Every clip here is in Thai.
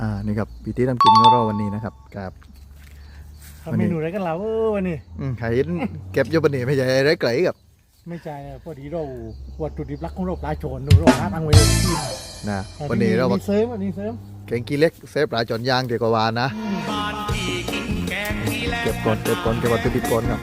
อ่านี่ครับปีที่ทำกินของเราวันนี้นะครับกับทำเมนูอะไรกันเราเออวันนี้อืมไข่เก็บอยู่ปานนี้ไม่ใช่ไรไกลกับ ไม่ใช่นะพอดีเราวัตถุดิบหลักของเราปลาโจนเราหาทางไว้กินนะวันนี้เรามีมาเสริมอันนี้เสริมแกงกีเล็กเซฟปลาจอนยางเดียวกับวานนะเก็บก่อนเก็บก่อนเก็บวัตถุดิบก่อนครับ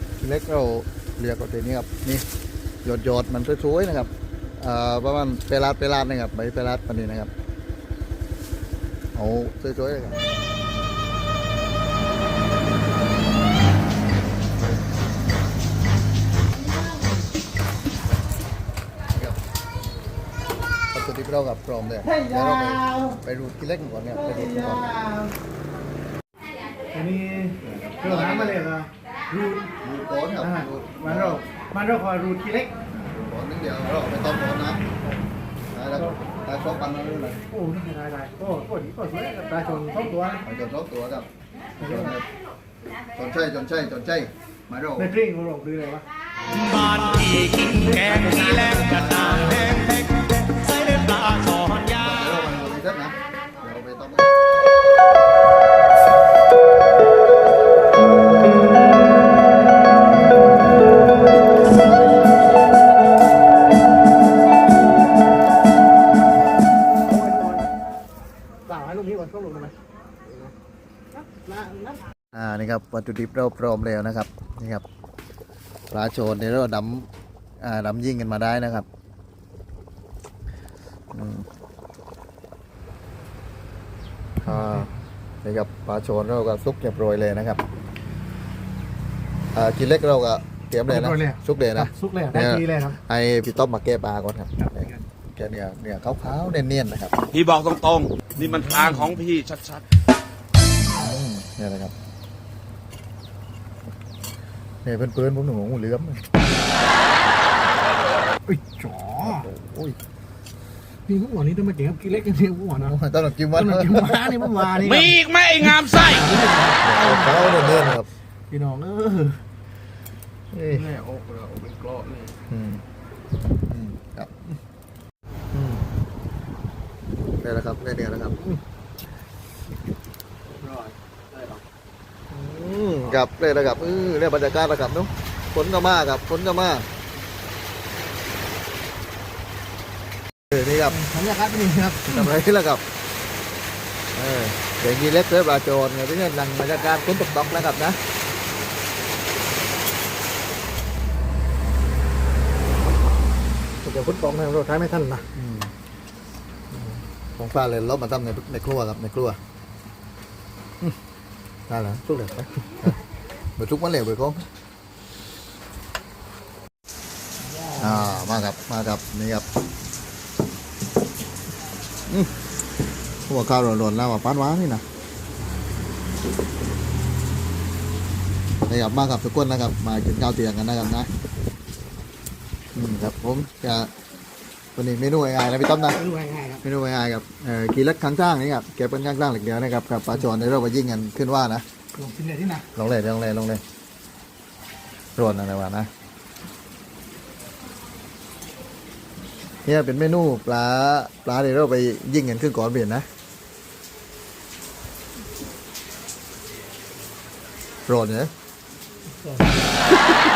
นี่ครับกีเล็กเราเรียกว่าตัวนี้ครับนี่หยดหยดๆมันสวยๆนะครับอ่าประมาณเปลาดเปลาดนะครับใบเปลาดปานนี้นะครับเอาสวยๆเลยครับวัตถุดิบเรากับพร้อมเลยเดี๋ยวเราไปไปรูดกินเล็กก่อนเนี่ยไปรูดก่อนอันนี้เราหามาเลยเหรอ รูดรูดก่อนครับอ่ารูดมันเรามันเราคอยรูดทีเล็กรูดก่อนนิดเดียวเราเอาไปต้มก่อนนะได้แล้วได้ครบปันแล้วด้วยนะโอ้ได้ได้ได้โอ้โอ้ดีโอ้สวยปลาโจนสองตัวเอาจนครบตัวครับจนจนใช่จนใช่จนใช่มาดูในกลิ้งของเราคืออะไรวะ บ้านที่กินแกงที่แลงกระดางแดง ล่าให้ลูกนี้ก่อนต้องลงได้ไหมนะนะอ่านี่ครับวัตถุดิบเราพร้อมแล้วนะครับนี่ครับปลาโชนเดี๋ยวเราดำอ่าดำยิงกันมาได้นะครับอืมอ่านี่ครับปลาโชนเราก็ซุกเรียบร้อยเลยนะครับอ่ากินเล็กเราก็เตรียมเลยนะซุกเลยนะซุกเลยได้ทีเลยครับให้พี่ต้อมมาแก้ปลาก่อนครับ แกเนี่ยเนี่ยขาวๆเนียนๆนะครับพี่บอกตรงๆ นี่มันทางของพี่ชัดอืมเนี่ยนะครับเนี่ยเพื่อนๆผมหนูงูเหลือมอุ้ยจ๋อโอ้ยนี่เมื่อวานนี้ต้องมาเก่งกับกิเล็กกันเนี่ยเมื่อวานนะต้องหนักกินวันต้องเมากินม้านี่เมื่อวานนี่ๆ มีอีกไหมไอ้งามไส้ ขาเนียนๆครับพี่น้องเออเอ้ยแม่อกเราเป็นกรอบนี่อืมอืมครับอืม ได้แล้วครับได้เนี่ยแล้วครับร้อยได้หรออืมครับได้แล้วครับเออได้บรรยากาศแล้วครับเนาะฝนก็มาครับฝนก็มาเออนี่ครับบรรยากาศเป็นยังไงครับทำอะไรขึ้นแล้วครับเออเดี๋ยวยีเล็กเสือปลาโจรเนี่ยพี่เนี่ยนั่งบรรยากาศฝนตกตกนะครับนะเดี๋ยวฝนตกนะเราใช้ไม่ทันนะ ของปลาเลยลบมาทำในในครัวครับในครัวอืมได้แล้วทุกเลยไปเดี๋ยวทุกวันเหลวไปก้องอ่ามาครับมาครับนี่ครับหัวข้าวหล่นๆแล้วว่าป้านว้านี่นะนะครับมากับทุกคนนะครับ มากินข้าวเตียงกันนะครับนะอืมครับผมจะ วันนี้เมนูง่ายๆนะพี่ต้อมนะดูง่ายๆครับ เมนูง่ายๆครับเอ่อกีเล็กข้างจ้างนี่ครับเก็บเป็นข้างจ้างเหล็กเดียวนะครับกับปลาจอนในเราไปยิงกันขึ้นว่านะ ลงกินเลยที่ไหนลงเลยลงเลยลงเลยรวนอะไรวะนะเนี่ยเป็นเมนูปลาปลาเดี๋ยวเราไปยิงกันขึ้นก่อนเปลี่ยนนะโรนเนี่ยมันร้อน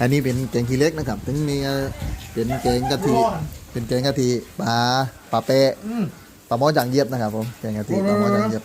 อันนี้เป็นแกงขี้เล็กนะครับ ถึงมีเอ่อเป็นแกงกะทิ เป็นแกงกะทิปลาปลาเปะอืมปลาหม้อจางเยียบนะครับผม แกงกะทิปลาหม้อจางเยียบ